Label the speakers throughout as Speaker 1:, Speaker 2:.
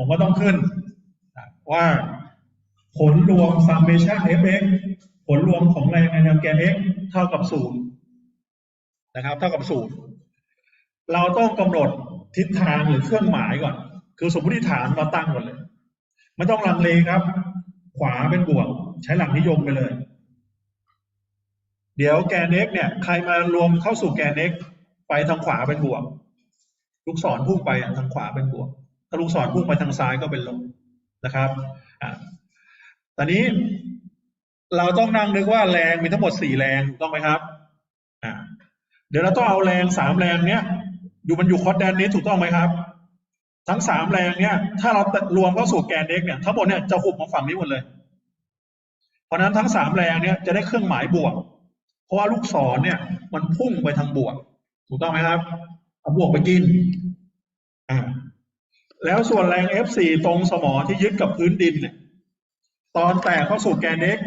Speaker 1: ผมก็ต้องขึ้น ว่าผลรวม summation fx ผลรวมของแรงในแนวแกน x เท่ากับศูนย์นะครับ เท่ากับศูนย์เราต้องกำหนดทิศทางหรือเครื่องหมายก่อน คือสมมติฐานมาตั้งก่อนเลย ไม่ต้องลังเลครับ ขวาเป็นบวก ใช้หลักนิยมไปเลย เดี๋ยวแกน x เนี่ย ใครมารวมเข้าสู่แกน x ไปทางขวาเป็นบวก ลูกศรพุ่งไปอะทางขวาเป็นบวก ถ้าลูกศรพุ่งไปทางซ้ายก็เป็นลบนะครับอ่าตอนนี้เราต้องนั่งนึกว่าแรงมีทั้งหมดสี่แรงถูกต้องไหมครับอ่าเดี๋ยวเราต้องเอาแรงสามแรงเนี้ยอยู่มันอยู่คอร์ดแดนนี้ถูกต้องไหมครับ ทั้งสามแรงเนี้ยถ้าเรารวมเข้าสู่แกน x เนี่ยทั้งหมดเนี่ยจะหุบมาฝั่งนี้หมดเลย เพราะนั้นทั้งสามแรงเนี่ยจะได้เครื่องหมายบวก เพราะว่าลูกศรเนี่ยมันพุ่งไปทางบวก ถูกต้องไหมครับเอาบวกไปกินอ่า แล้วส่วนแรง F4 ตรงสมอที่ยึดกับพื้นดินเนี่ยตอนแตกเข้าสู่แกน x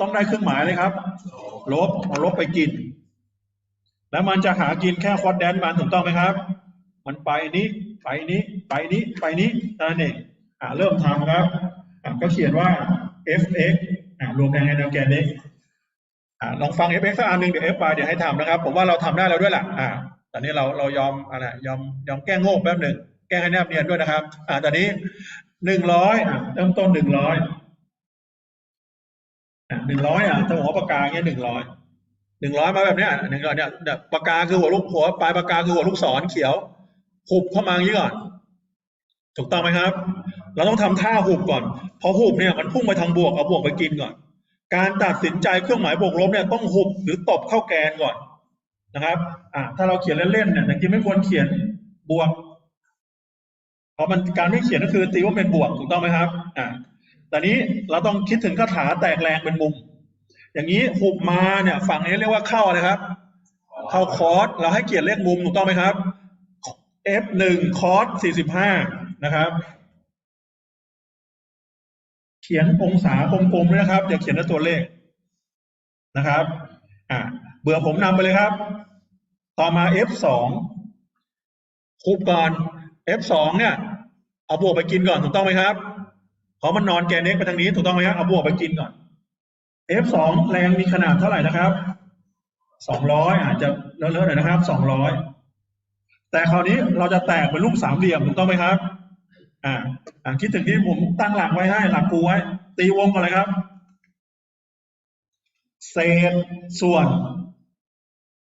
Speaker 1: ต้องได้เครื่องหมายเลยครับ ลบเอาลบไปกิน แล้วมันจะหากินแค่คอร์ดแดนมันถูกต้องไหมครับ มันไปนี้ไปนี้ไปนี้ไปนี้นั่นเองอ่าเริ่มทำครับอ่าก็เขียนว่า fx อ่ารวมแรงในแนวแกน x อ่าลองฟัง fx สักอันหนึ่งเดี๋ยว fy เดี๋ยวให้ทำนะครับ ผมว่าเราทำได้แล้วด้วยล่ะอ่าตอนนี้เราเรายอมอะไรยอมยอมแก้โง่แป๊บหนึ่ง แก้ให้แนบเนียนด้วยนะครับ อ่าตอนนี้หนึ่งร้อยอะเริ่มต้นหนึ่งร้อยอะหนึ่งร้อยอะถ้าหัวปากกาเงี้ยหนึ่งร้อยหนึ่งร้อยมาแบบเนี้ยหนึ่งร้อยเนี่ยปากกาคือหัวลูกหัวปลายปากกาคือหัวลูกศรเขียวหุบเข้ามาอย่างนี้ก่อน ถูกต้องไหมครับ เราต้องทำท่าหุบก่อน พอหุบเนี่ยมันพุ่งไปทางบวกเอาบวกไปกินก่อน การตัดสินใจเครื่องหมายบวกลบเนี่ยต้องหุบหรือตบเข้าแกนก่อนนะครับ อ่าถ้าเราเขียนเล่นๆเนี่ยจริงไม่ควรเขียนบวก เพราะมันการไม่เขียนก็คือตีว่าเป็นบวกถูกต้องไหมครับอ่าแต่นี้เราต้องคิดถึงคาถาแตกแรงเป็นมุม อย่างนี้หุบมาเนี่ยฝั่งนี้เรียกว่าเข้าอะไรครับ เข้าคอร์สเราให้เกียรติเลขมุมถูกต้องไหมครับ f หนึ่งคอร์สสี่สิบห้านะครับ เขียนองศากลมๆด้วยนะครับอย่าเขียนด้วยตัวเลขนะครับอ่าเบื่อผมนำไปเลยครับ ต่อมา f สองคูบก่อน f สองเนี่ย เอาบวกไปกินก่อนถูกต้องไหมครับเพราะมันนอนแกน x ไปทางนี้ถูกต้องไหมครับเอาบวกไปกินก่อน f สองแรงมีขนาดเท่าไหร่นะครับสองร้อยอาจจะเลอะๆหน่อยนะครับสองร้อยแต่คราวนี้เราจะแตกเป็นรูปสามเหลี่ยมถูกต้องไหมครับ อ่าอ่าคิดถึงที่ผมตั้งหลักไว้ให้หลักกูไว้ ตีวงก่อนเลยครับ เศษส่วน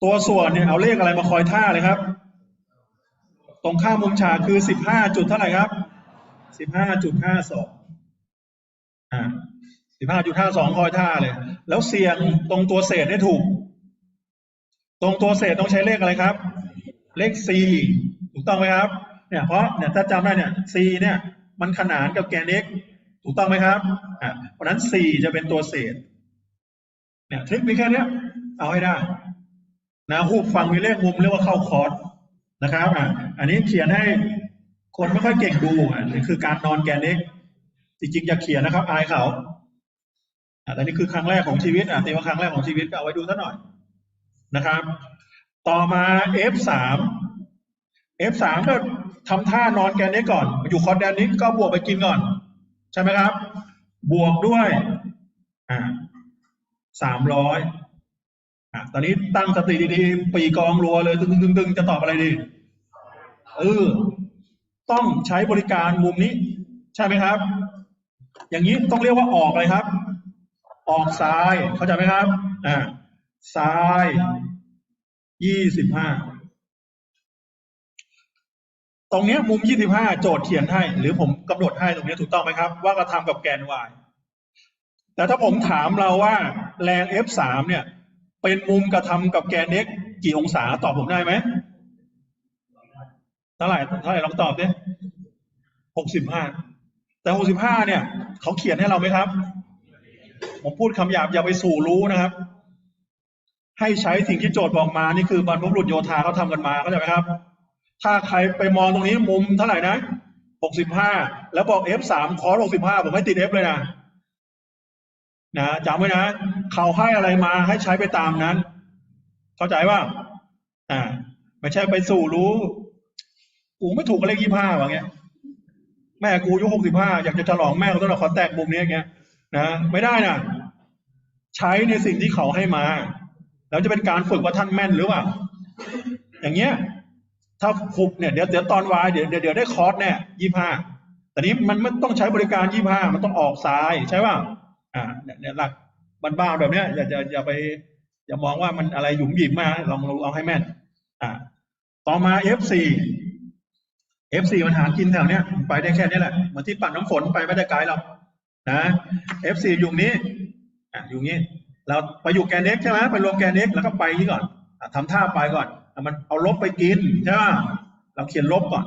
Speaker 1: ตัวส่วนเนี่ยเอาเลขอะไรมาคอยท่าเลยครับ ตรงข้ามมุมฉากคือสิบห้าจุดเท่าไหร่ครับ สิบห้าจุดห้าสองอ่าสิบห้าจุดห้าสองคอยท่าเลย แล้วเสียงตรงตัวเศษให้ถูก ตรงตัวเศษต้องใช้เลขอะไรครับ เลข c ถูกต้องไหมครับ เนี่ยเพราะเนี่ยถ้าจำได้เนี่ย c เนี่ยมันขนานกับแกน x ถูกต้องไหมครับอ่าเพราะฉะนั้น c จะเป็นตัวเศษ เนี่ยทริคมีแค่นี้เอาให้ได้นะหูฟังมีเลขมุมเรียกว่าเข้าคอร์สนะครับอะอันนี้เขียนให้ คนไม่ค่อยเก่งดูอะนี่คือการนอนแกน x จริงๆอย่าเขียนนะครับ อายเขาอะแต่นี่คือครั้งแรกของชีวิตอะตีว่าครั้งแรกของชีวิตก็เอาไว้ดูซะหน่อยนะครับ ต่อมา F3 F3 ก็ทำท่านอนแกนนี้ก่อน อยู่คอร์ดแดนนี้ก็บวกไปกินก่อน ใช่ไหมครับ บวกด้วยอ่าสามร้อยอ่าตอนนี้ตั้งสติดีๆ ปีกองรัวเลย ตึงตึงตึงจะตอบอะไรดี เออ ต้องใช้บริการมุมนี้ ใช่ไหมครับ อย่างนี้ต้องเรียกว่าออกอะไรครับ ออกซ้ายเข้าใจไหมครับอ่าซ้ายยี่สิบห้าตรงเนี้ยมุมยี่สิบห้าโจทย์เขียนให้ หรือผมกำหนดให้ตรงเนี้ยถูกต้องไหมครับ ว่ากระทำกับแกน y แต่ถ้าผมถามเราว่าแรง f สามเนี่ย เป็นมุมกระทำกับแกน x กี่องศาตอบผมได้ไหม ท่าไหร่เท่าไหร่ลองตอบดิหกสิบห้า แต่หกสิบห้าเนี่ย เขาเขียนให้เราไหมครับ ผมพูดคำหยาบอย่าไปสู่รู้นะครับ ให้ใช้สิ่งที่โจทย์บอกมา นี่คือบรรพบุรุษโยธาเขาทำกันมาเข้าใจไหมครับ ถ้าใครไปมองตรงนี้มุมเท่าไหร่นะหกสิบห้า แล้วบอก f สามคอร์หกสิบห้าผมให้ติด f เลยนะนะจำไว้นะ เขาให้อะไรมาให้ใช้ไปตามนั้น เข้าใจว่า อ่า ไม่ใช่ไปสู่รู้ กูไม่ถูกกับเลขยี่ห้าว่าเงี้ย แม่กูอายุหกสิบห้าอยากจะฉลองแม่ก็ต้องเอาขอแตกมุมนี้เงี้ยนะไม่ได้นะใช้ในสิ่งที่เขาให้มา แล้วจะเป็นการฝึกว่าท่านแม่นหรือเปล่า อย่างเงี้ย ถ้าฝึกเนี่ยเดี๋ยวเดี๋ยวตอนวายเดี๋ยวเดี๋ยวเดี๋ยวได้คอร์สแน่ยี่ห้าแต่นี้มันไม่ต้องใช้บริการยี่ห้ามันต้องออกซ้ายใช่ป่ะอ่าเนี่ยเนี่ยหลักบ้านๆแบบเนี้ยอย่าอย่าอย่าไปอย่ามองว่ามันอะไรหยุ่มหยิมมาลองลองเอาให้แม่นอ่าต่อมา F4 F4 มันหากินแถวเนี้ยไปได้แค่นี้แหละเหมือนที่ปัดน้ำฝนไปไม่ได้ไกลหรอกนะ F4 อยู่นี้อะอยู่นี้ เราไปอยู่แกน x ใช่ไหมไปรวมแกน x แล้วก็ไปนี่ก่อนอะทำท่าไปก่อนมันเอาลบไปกินใช่ไหมเราเขียนลบก่อน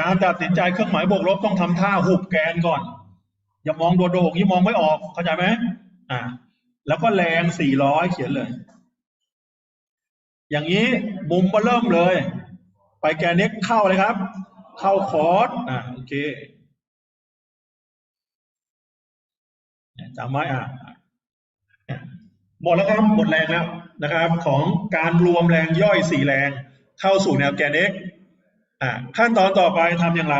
Speaker 1: การตัดสินใจเครื่องหมายบวกลบต้องทำท่าหุบแกนก่อน อย่ามองโดดๆอย่างนี้มองไม่ออกเข้าใจไหมอ่าแล้วก็แรงสี่ร้อยเขียนเลย อย่างนี้มุมมาเริ่มเลย ไปแกนเน็กเข้าเลยครับ เข้าคอร์สอ่าโอเคจำไว้อะหมดแล้วครับหมดแรงแล้วนะครับ ของการรวมแรงย่อยสี่แรง เข้าสู่แนวแกนเน็กอ่าขั้นตอนต่อไปทำอย่างไร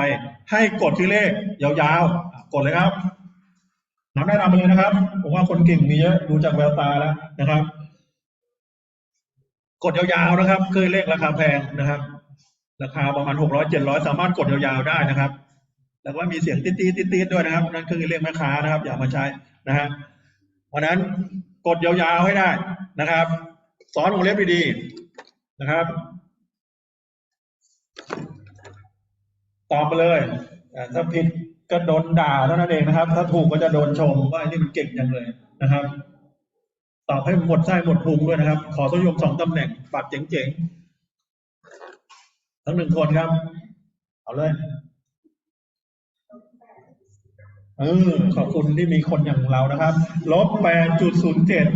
Speaker 1: ให้กดที่เลขยาวๆ กดเลยครับน้ำได้นำไปเลยนะครับ ผมว่าคนเก่งมีเยอะดูจากแววตาแล้วนะครับ กดยาวๆนะครับ เคยเลขราคาแพงนะครับ ราคาประมาณหกร้อยเจ็ดร้อยสามารถกดยาวๆได้นะครับ แล้วก็มีเสียงติ๊ดๆติ๊ดๆด้วยนะครับนั่นคือเลขแม่ค้านะครับ อย่ามาใช้นะฮะเพราะนั้นกดยาวๆให้ได้นะครับ สอนวงเล็บดีๆนะครับตอบไปเลยถ้าผิดก็โดนด่าเท่านั้นเองนะครับ ถ้าถูกก็จะโดนชมว่าไอ้นี่มันเก่งจังเลยนะครับ ตอบให้หมดไส้หมดพุงด้วยนะครับ ขอสยมสองตำแหน่งปัดเจ๋งๆ ทั้งหนึ่งคนครับ เอาเลยเออขอบคุณที่มีคนอย่างเรานะครับ ลบแปดจุดศูนย์เจ็ด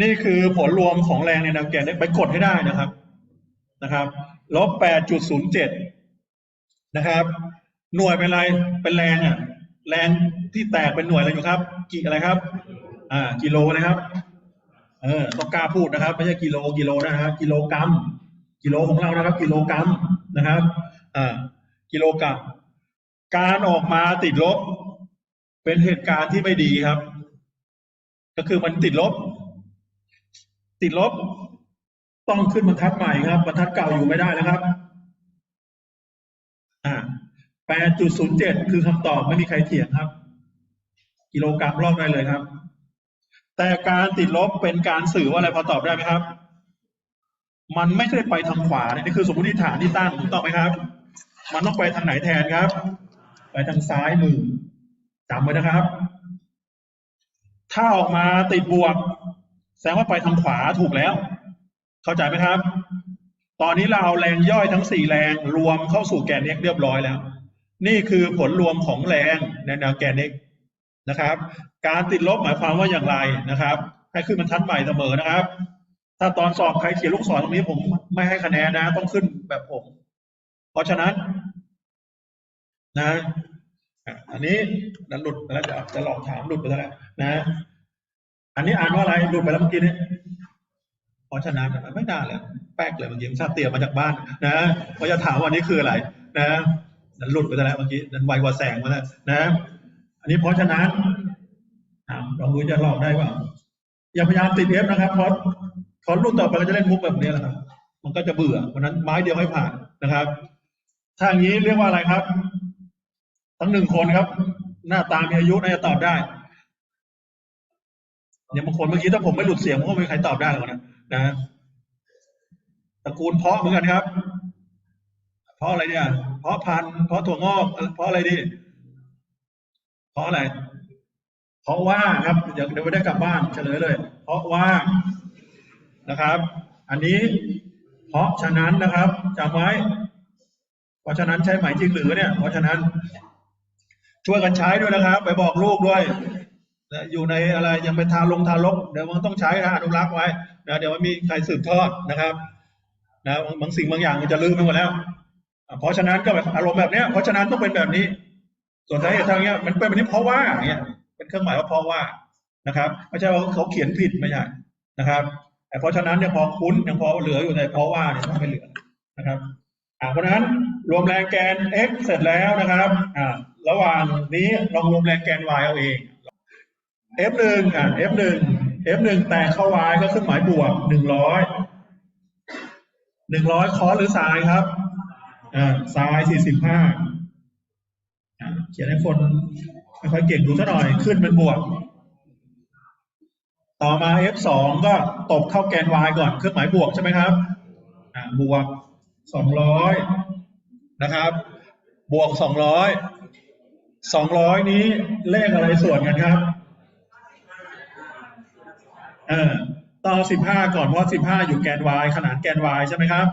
Speaker 1: นี่คือผลรวมของแรงในแนวแกนไปกดให้ได้นะครับ นะครับ ลบแปดจุดศูนย์เจ็ดนะครับ หน่วยเป็นอะไร เป็นแรงอะ แรงที่แตกเป็นหน่วยอะไรอยู่ครับ กี่อะไรครับ อ่า กิโลนะครับ เออต้องกล้าพูดนะครับ ไม่ใช่กิโลกิโลนะครับ กิโลกรัม กิโลของเรานะครับ กิโลกรัมนะครับ อ่า กิโลกรัม การออกมาติดลบ เป็นเหตุการณ์ที่ไม่ดีครับ ก็คือมันติดลบ ติดลบ ต้องขึ้นบรรทัดใหม่ครับบรรทัดเก่าอยู่ไม่ได้แล้วครับ อ่า8.07คือคำตอบไม่มีใครเถียงครับ กิโลกรัมลอกได้เลยครับ แต่การติดลบเป็นการสื่อว่าอะไรพอตอบได้ไหมครับ มันไม่ใช่ไปทางขวาเนี่ยนี่คือสมมติฐานที่ตั้งถูกต้องไหมครับ มันต้องไปทางไหนแทนครับ ไปทางซ้ายมือจำไว้นะครับ ถ้าออกมาติดบวก แสดงว่าไปทางขวาถูกแล้ว เข้าใจไหมครับ ตอนนี้เราเอาแรงย่อยทั้งสี่แรงรวมเข้าสู่แกน x เรียบร้อยแล้ว นี่คือผลรวมของแรงในแนวแกน x นะครับ การติดลบหมายความว่าอย่างไรนะครับ ให้ขึ้นบรรทัดใหม่เสมอนะครับ ถ้าตอนสอบใครเขียนลูกศรตรงนี้ผมไม่ให้คะแนนนะ ต้องขึ้นแบบผม เพราะฉะนั้น นะอันนี้นันหลุดไปแล้วจะจะหลอกถามหลุดไปแล้วนะ อันนี้อ่านว่าอะไรหลุดไปแล้วเมื่อกี้นี้เพราะฉะนั้นไม่ได้เลยแป๊กเลยเมื่อกี้ชาติเตรียมมาจากบ้าน นะเขาจะถามว่าอันนี้คืออะไร นะนั้นหลุดไปแล้วเมื่อกี้นั้นไวกว่าแสงมาแล้วนะ อันนี้เพราะฉะนั้นอ่าลองดูจะหลอกได้เปล่าอย่าพยายามติดเอฟนะครับเพราะเพรารุ่นต่อไปเราจะเล่นมุกแบบนี้แหละครับ มันก็จะเบื่อเพราะนั้นไม้เดียวให้ผ่านนะครับถ้าอย่างนี้เรียกว่าอะไรครับ ทั้งหนึ่งคนครับ หน้าตามีอายุน่าจะตอบได้อย่างบางคนเมื่อกี้ถ้าผมไม่หลุดเสียงผมก็ไม่มีใครตอบได้หรอกนะนะตระกูลเพาะเหมือนกันครับ เพราะอะไรเนี่ย เพราะพันธุ์เพราะถั่วงอกเพราะอะไรดี เพราะอะไร เพราะว่าครับเดี๋ยวเดี๋ยวไม่ได้กลับบ้านเฉลยเลย เพราะว่านะครับ อันนี้เพราะฉะนั้นนะครับจำไว้ เพราะฉะนั้นใช้ไหมจริงหรือเนี่ย เพราะฉะนั้น ช่วยกันใช้ด้วยนะครับ ไปบอกลูกด้วยอยู่ในอะไรยังเป็นทาลงทารกเดี๋ยวมันต้องใช้นะอนุรักษ์ไว้นะเดี๋ยวมันมีใครสืบทอดนะครับนะบางสิ่งบางอย่างมันจะลืมไปหมดแล้ว เพราะฉะนั้นก็แบบอารมณ์แบบเนี้ยเพราะฉะนั้นต้องเป็นแบบนี้ ส่วนสาเหตุทางเนี้ยมันเป็นแบบนี้เพราะว่าเงี้ยเป็นเครื่องหมายว่าเพราะว่านะครับไม่ใช่ว่าเขาเขียนผิดไม่ใช่นะครับแต่เพราะฉะนั้นเนี่ยพอคุ้นยังพอเหลืออยู่ในเพราะว่าเนี่ยต้องไม่เหลือนะครับอ่าเพราะฉะนั้นรวมแรงแกน x เสร็จแล้วนะครับอ่าระหว่างนี้ลองรวมแรงแกน y เอาเอง f หนึ่งอ่า f หนึ่ง f หนึ่งแตกเข้า y ก็เครื่องหมายบวกหนึ่งร้อยหนึ่งร้อยคอสหรือไซน์ครับอ่าไซน์สี่สิบห้า เขียนให้คนไม่ค่อยเก่งดูซะหน่อยขึ้นเป็นบวก ต่อมา f สองก็ตบเข้าแกน y ก่อน เครื่องหมายบวกใช่ไหมครับบวกสองร้อยนะครับ บวกสองร้อยสองร้อยนี้เลขอะไรส่วนกันครับเออต่อสิบห้าก่อนเพราะสิบห้าอยู่แกน y ขนานแกน y ใช่ไหมครับ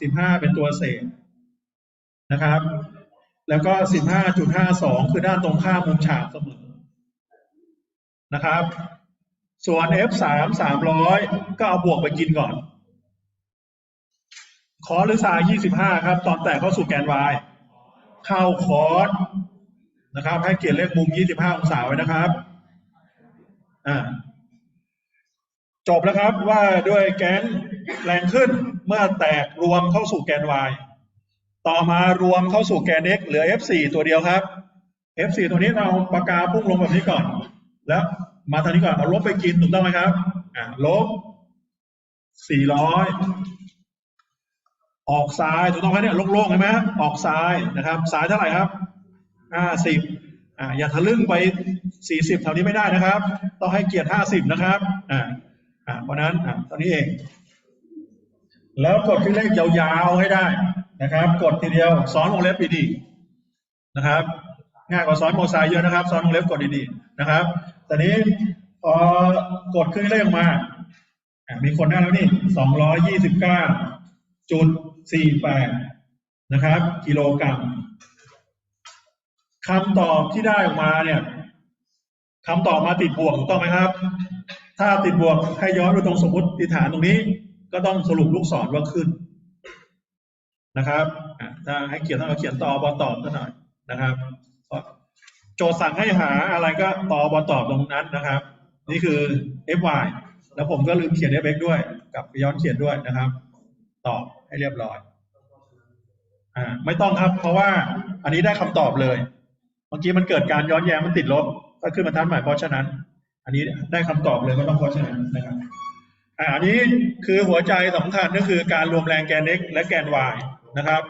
Speaker 1: สิบห้าเป็นตัวเศษนะครับ แล้วก็สิบห้าจุดห้าสองคือด้านตรงข้ามมุมฉากเสมอนะครับ ส่วน f สามสามร้อยก็เอาบวกไปกินก่อน คอสหรือไซน์ยี่สิบห้าครับ ตอนแตกเข้าสู่แกน y เข้าคอสนะครับ ให้เกียรติเลขมุมยี่สิบห้าองศาไว้นะครับอ่าจบแล้วครับว่าด้วยแกนแรงขึ้นเมื่อแตกรวมเข้าสู่แกน y ต่อมารวมเข้าสู่แกน x เหลือ f4 ตัวเดียวครับ f4 ตัวนี้เราปากกาพุ่งลงแบบนี้ก่อน แล้วมาทางนี้ก่อนเอาลบไปกินถูกต้องไหมครับอ่าลบ 400 ออกซ้ายถูกต้องไหมเนี่ยโล่งๆใช่ไหมออกซ้ายนะครับซ้ายเท่าไหร่ครับ 50อ่าอย่าทะลึ่งไป 40แถวนี้ไม่ได้นะครับ ต้องให้เกียรติ 50 นะครับอ่าอ่าเพราะนั้นอ่าตอนนี้เอง แล้วกดที่เลขยาวๆให้ได้ นะครับ กดทีเดียวซ้อนวงเล็บดีๆนะครับ ง่ายกว่าซ้อนโมไซเยอะนะครับซ้อนวงเล็บกดดีๆนะครับตอนนี้พอกดขึ้นเลขออกมามีคนได้แล้วนี่สองร้อยยี่สิบเก้าจุดสี่แปดนะครับ กิโลกรัมคำตอบที่ได้ออกมาเนี่ยคำตอบมาติดบวกถูกต้องไหมครับ ถ้าติดบวกให้ย้อนไปตรงสมมติฐานตรงนี้ ก็ต้องสรุปลูกศรว่าขึ้น นะครับถ้าให้เขียนต้องเขียนตอบอตอบซะหน่อยนะครับโจทย์สั่งให้หาอะไรก็ตอบอตอบตรงนั้นนะครับ นี่คือ fy แล้วผมก็ลืมเขียน fx ด้วย กับย้อนเขียนด้วยนะครับ ตอบให้เรียบร้อยอ่าไม่ต้องครับ เพราะว่าอันนี้ได้คำตอบเลยเมื่อกี้มันเกิดการย้อนแย้งมันติดลบก็ขึ้นบรรทัดใหม่เพราะฉะนั้น อันนี้ได้คำตอบเลยไม่ต้องเพราะฉะนั้นนะครับอ่าอันนี้คือหัวใจสำคัญก็คือการรวมแรงแกน x และแกน y นะครับ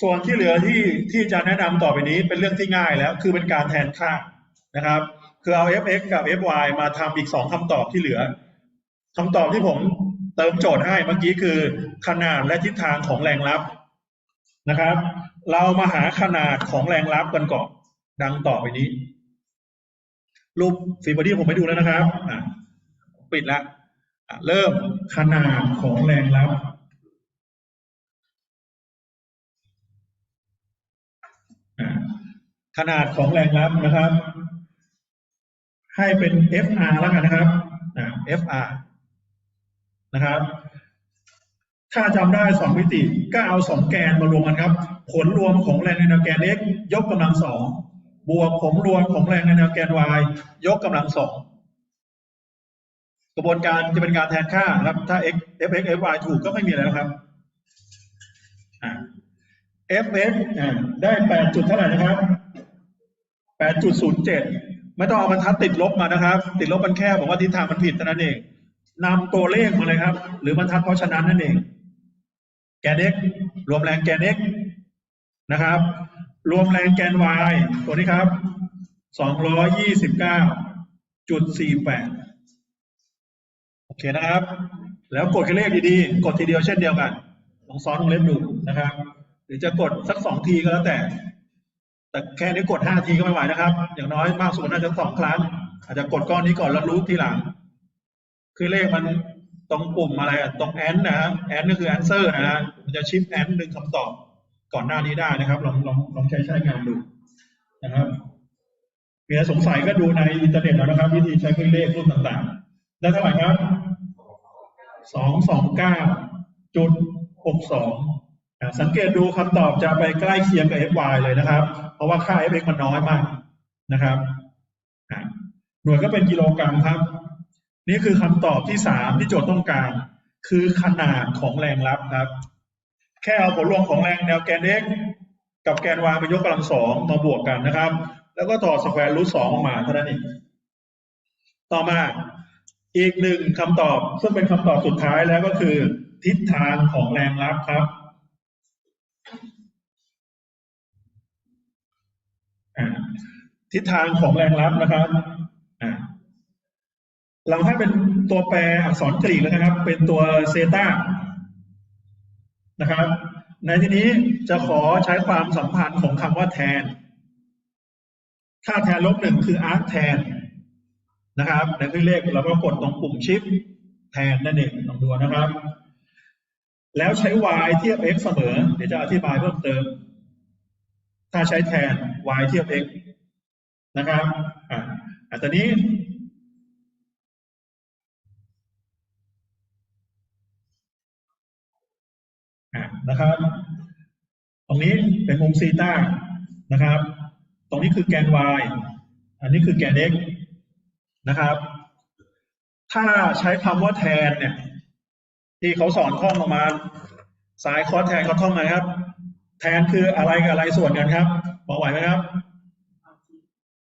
Speaker 1: ส่วนที่เหลือที่ที่จะแนะนำต่อไปนี้เป็นเรื่องที่ง่ายแล้ว คือเป็นการแทนค่านะครับ คือเอา fx กับ fy มาทำอีกสองคำตอบที่เหลือคำตอบที่ผมเติมโจทย์ให้เมื่อกี้คือขนาดและทิศทางของแรงรับนะครับ เรามาหาขนาดของแรงรับกันก่อนดังต่อไปนี้ รูปฟีบอดี้ผมไปดูแล้วนะครับปิดละอะเริ่มขนาดของแรงรับ อะ ขนาดของแรงรับนะครับ ให้เป็น FR แล้วกันนะครับอ่า FR นะครับ ถ้าจำได้สองมิติก็เอาสองแกนมารวมกันครับ ผลรวมของแรงในแนวแกน x ยกกำลังสองบวกผลรวมของแรงในแนวแกน y ยกกำลังสองกระบวนการจะเป็นการแทนค่าครับ ถ้า x fx fy ถูกก็ไม่มีอะไรนะครับ fx ได้แปดจุดเท่าไหร่นะครับ แปดจุดศูนย์เจ็ดไม่ต้องเอาบรรทัดติดลบมานะครับ ติดลบมันแค่บอกว่าทิศทางมันผิดเท่านั้นเองนำตัวเลขมาเลยครับ หรือบรรทัดเพราะฉะนั้นนั่นเอง แกน x รวมแรงแกน x นะครับ รวมแรงแกน y ตัวนี้ครับสองร้อยยี่สิบเก้าจุดสี่แปดโอเคนะครับ แล้วกดเลขดีๆ กดทีเดียวเช่นเดียวกัน ลองซ้อนวงเล็บดูนะครับ หรือจะกดสักสองทีก็แล้วแต่ แต่แค่นี้กดห้าทีก็ไม่ไหวนะครับ อย่างน้อยมากสุดน่าจะสองครั้ง อาจจะกดก้อนนี้ก่อนแล้วรู้ทีหลัง คือเลขมันตรงปุ่มอะไรอะตรงแอนนะฮะแอนก็คือ answer นะฮะมันจะชิปแอนดึงคำตอบก่อนหน้านี้ได้นะครับ ลองลองลองใช้ใช้งานดูนะครับมีอะไรสงสัยก็ดูในอินเทอร์เน็ตเอานะครับ วิธีใช้เครื่องเลขรุ่นต่างๆ ได้เท่าไหร่ครับสองสองเก้าจุดหกสอง สังเกตดูคำตอบจะไปใกล้เคียงกับ fy เลยนะครับ เพราะว่าค่า fx มันน้อยมากนะครับ หน่วยก็เป็นกิโลกรัมครับ นี่คือคำตอบที่สามที่โจทย์ต้องการ คือขนาดของแรงรับครับ แค่เอาผลรวมของแรงแนวแกน x กับแกน y มายกกำลังสองมาบวกกันนะครับ แล้วก็ถอดสแควร์รูทสองออกมาเท่านั้นเองต่อมาอีกหนึ่งคำตอบซึ่งเป็นคำตอบสุดท้ายแล้วก็คือ ทิศทางของแรงรับครับอ่า ทิศทางของแรงรับนะครับเราให้เป็นตัวแปรอักษรกรีกแล้วนะครับ เป็นตัวเซตานะครับ ในที่นี้จะขอใช้ความสัมพันธ์ของคำว่าแทน ค่าแทนลบหนึ่งคืออาร์คแทนนะครับในเครื่องเลขเราก็กดตรงปุ่มชิปแทนนั่นเองลองดูนะครับ แล้วใช้ y เทียบ x เสมอ เดี๋ยวจะอธิบายเพิ่มเติม ถ้าใช้แทน y เทียบ x นะครับอ่าอะตอนนี้อะนะครับ ตรงนี้เป็นมุมซีต้านะครับ ตรงนี้คือแกน y อันนี้คือแกน x นะครับ ถ้าใช้คำว่าแทนเนี่ย ที่เขาสอนท่องออกมาสายคอร์สแทนเขาท่องไงครับ แทนคืออะไรกับอะไรส่วนกันครับบอกไหวไหมครับ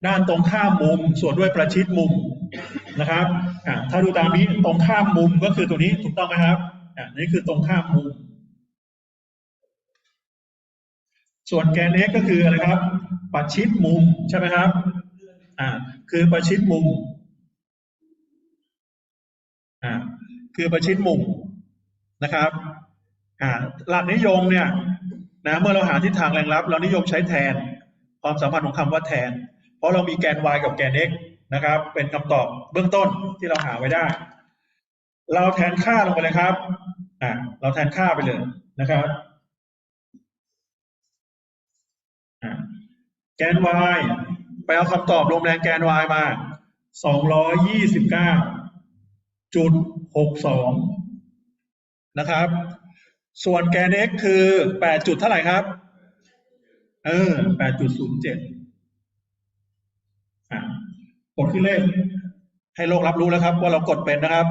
Speaker 1: ด้านตรงข้ามมุมส่วนด้วยประชิดมุมนะครับถ้าดูตามนี้ตรงข้ามมุมก็คือตัวนี้ถูกต้องไหมครับอ่านี่คือตรงข้ามมุม ส่วนแกน x ก็คืออะไรครับ ประชิดมุมใช่ไหมครับอ่าคือประชิดมุมอ่าคือประชิดมุมนะครับอ่าหลักนิยมเนี่ยนะเมื่อเราหาทิศทางแรงรับ เรานิยมใช้แทน ความสัมพันธ์ของคำว่าแทน ราะเรามีแกน y กับแกน x นะครับ เป็นคำตอบเบื้องต้นที่เราหาไว้ได้ เราแทนค่าลงไปเลยครับอ่าเราแทนค่าไปเลยนะครับแกน y ไปเอาคำตอบลมแรงแกน y มา 229จุด62 นะครับ ส่วนแกน x คือ 8 จุดเท่าไหร่ครับ เออ8.07 กดขึ้นเลข ให้โลกรับรู้แล้วครับ ว่าเรากดเป็นนะครับ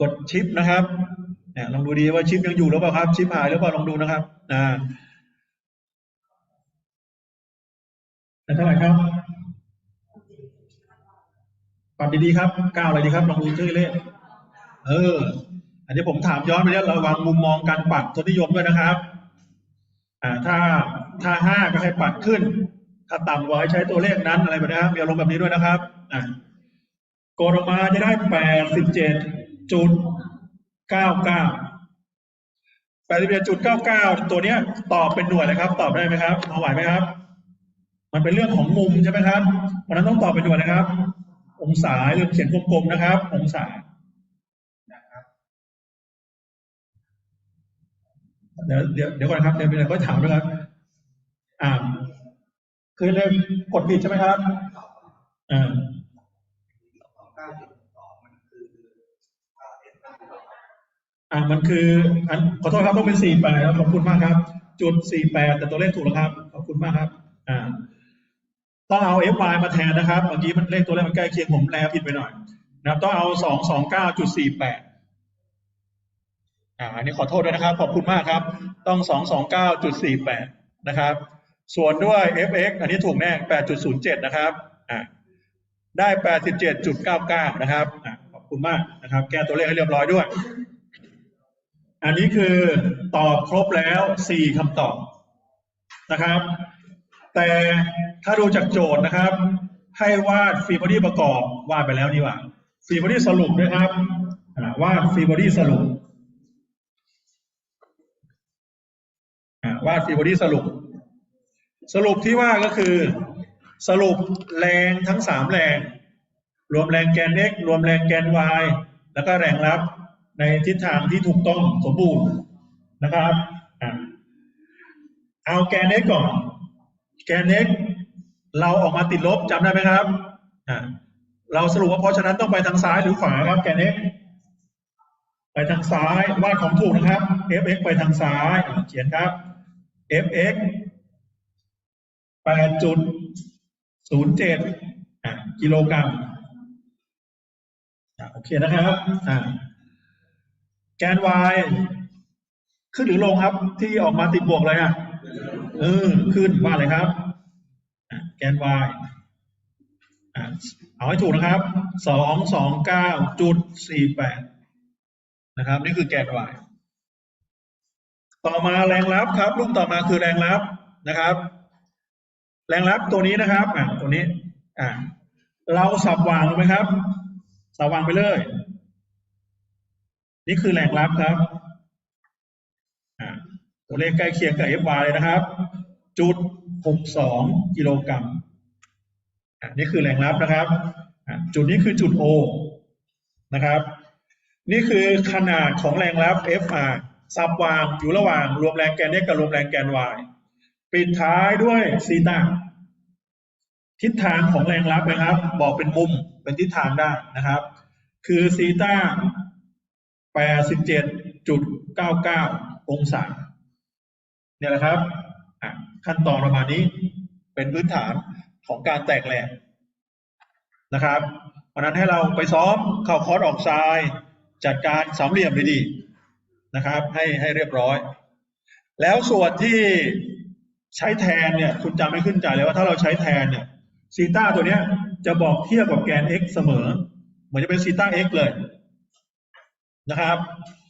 Speaker 1: กดชิปนะครับเนี่ยลองดูดีว่าชิปยังอยู่หรือเปล่าครับ ชิปหายหรือเปล่าลองดูนะครับอ่าเท่าไหร่ครับปัดดีๆครับก้าวอะไรดีครับลองดูชื่อเลขเออ อันนี้ผมถามย้อนไปแล้วระวังมุมมองการปัดทศนิยมด้วยนะครับ ถ้าถ้าห้าก็ให้ปัดขึ้น ถ้าต่ำกว่าให้ใช้ตัวเลขนั้นอะไรแบบนี้ครับมีอารมณ์แบบนี้ด้วยนะครับอ่ากดออกมาจะได้แปดสิบเจ็ดจุดเก้าเก้าแปดสิบเจ็ดจุดเก้าเก้าตัวเนี้ยตอบเป็นหน่วยเลยครับ ตอบได้ไหมครับพอไหวไหมครับ มันเป็นเรื่องของมุมใช่ไหมครับเพราะฉะนั้นต้องตอบเป็นหน่วยนะครับ องศาหรือเขียนกลมๆนะครับ องศา เดี๋ยวเดี๋ยวเดี๋ยวก่อนครับเดี๋ยวมีอะไรก็ถามด้วยครับอ่าคือเริ่มกดผิดใช่ไหมครับอ่าอ่ามันคืออันขอโทษครับต้องเป็นสี่แปดครับขอบคุณมากครับ จุดสี่แปดแต่ตัวเลขถูกแล้วครับขอบคุณมากครับ อ่าต้องเอา fy มาแทนนะครับเมื่อกี้มันเลขตัวเลขมันใกล้เคียงผมแปลผิดไปหน่อยนะครับ ต้องเอาสองสองเก้าจุดสี่แปด อ่าอันนี้ขอโทษด้วยนะครับ ขอบคุณมากครับ ต้องสองสองเก้าจุดสี่แปดนะครับ ส่วนด้วย fx อันนี้ถูกแน่แปดจุดศูนย์เจ็ดนะครับอ่าได้แปดสิบเจ็ดจุดเก้าเก้านะครับอ่าขอบคุณมากนะครับ แก้ตัวเลขให้เรียบร้อยด้วย อันนี้คือตอบครบแล้วสี่คำตอบนะครับ แต่ถ้าดูจากโจทย์นะครับ ให้วาดฟีบอดี้ประกอบวาดไปแล้วนี่หว่าฟีบอดี้สรุปด้วยครับอ่าวาดฟีบอดี้สรุปอ่า ว่าฟรีบอดี้สรุป สรุปที่ว่าก็คือ สรุปแรงทั้งสามแรง รวมแรงแกน x รวมแรงแกน y แล้วก็แรงรับในทิศทางที่ถูกต้องสมบูรณ์นะครับเอาแกน x ก่อน แกน x เราออกมาติดลบจำได้ไหมครับเราสรุปว่าเพราะฉะนั้นต้องไปทางซ้ายหรือขวาครับแกน x ไปทางซ้ายวาดของถูกนะครับ fx ไปทางซ้ายเขียนครับ fx แปดจุดศูนย์เจ็ดกิโลกรัมโอเคนะครับแกน y ขึ้นหรือลงครับ ที่ออกมาติดบวกเลยอะเออขึ้นว่าเลยครับแกน y เอาให้ถูกนะครับสองสองเก้าจุดสี่แปดนะครับ นี่คือแกน y ต่อมาแรงรับครับรูปต่อมาคือแรงรับนะครับ แรงรับตัวนี้นะครับอะตัวนี้อะเราสับวางลงไหมครับสับวางไปเลย นี่คือแรงรับครับอะตัวเลขใกล้เคียงกับ FY เลยนะครับ จุดหกสองกิโลกรัมอะนี่คือแรงรับนะครับอะจุดนี้คือจุด O นะครับ นี่คือขนาดของแรงรับ FR สับวางอยู่ระหว่างรวมแรงแกน x กับรวมแรงแกน y ปิดท้ายด้วยซีตาทิศทางของแรงรับนะครับ บอกเป็นมุมเป็นทิศทางได้นะครับ คือซีตา87.99 องศาเนี่ยแหละครับขั้นตอนประมาณนี้เป็นพื้นฐานของการแตกแหลกนะครับเพราะนั้นให้เราไปซ้อมเข้าคอร์สออกไซด์จัดการสามเหลี่ยมดีๆ นะครับ ให้ให้เรียบร้อย แล้วส่วนที่ใช้แทนเนี่ย คุณจำไม่ขึ้นใจเลยว่าถ้าเราใช้แทนเนี่ยซีต้าตัวเนี้ย จะบอกเทียบกับแกน x เสมอ เหมือนจะเป็นซีต้า x เลยนะครับ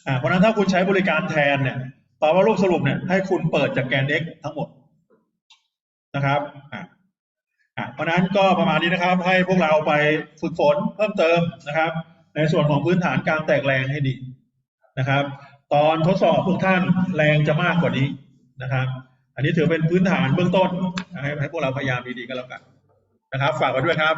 Speaker 1: อ่าเพราะนั้นถ้าคุณใช้บริการแทนเนี่ยตอนว่ารูปสรุปเนี่ยให้คุณเปิดจากแกน x ทั้งหมดนะครับอ่าเพราะนั้นก็ประมาณนี้นะครับ ให้พวกเราไปฝึกฝนเพิ่มเติมนะครับ ในส่วนของพื้นฐานการแตกแรงให้ดีนะครับ ตอนทดสอบพวกท่านแรงจะมากกว่านี้นะครับ อันนี้ถือเป็นพื้นฐานเบื้องต้นให้ให้พวกเราพยายามดีๆก็แล้วกันนะครับ ฝากไว้ด้วยครับ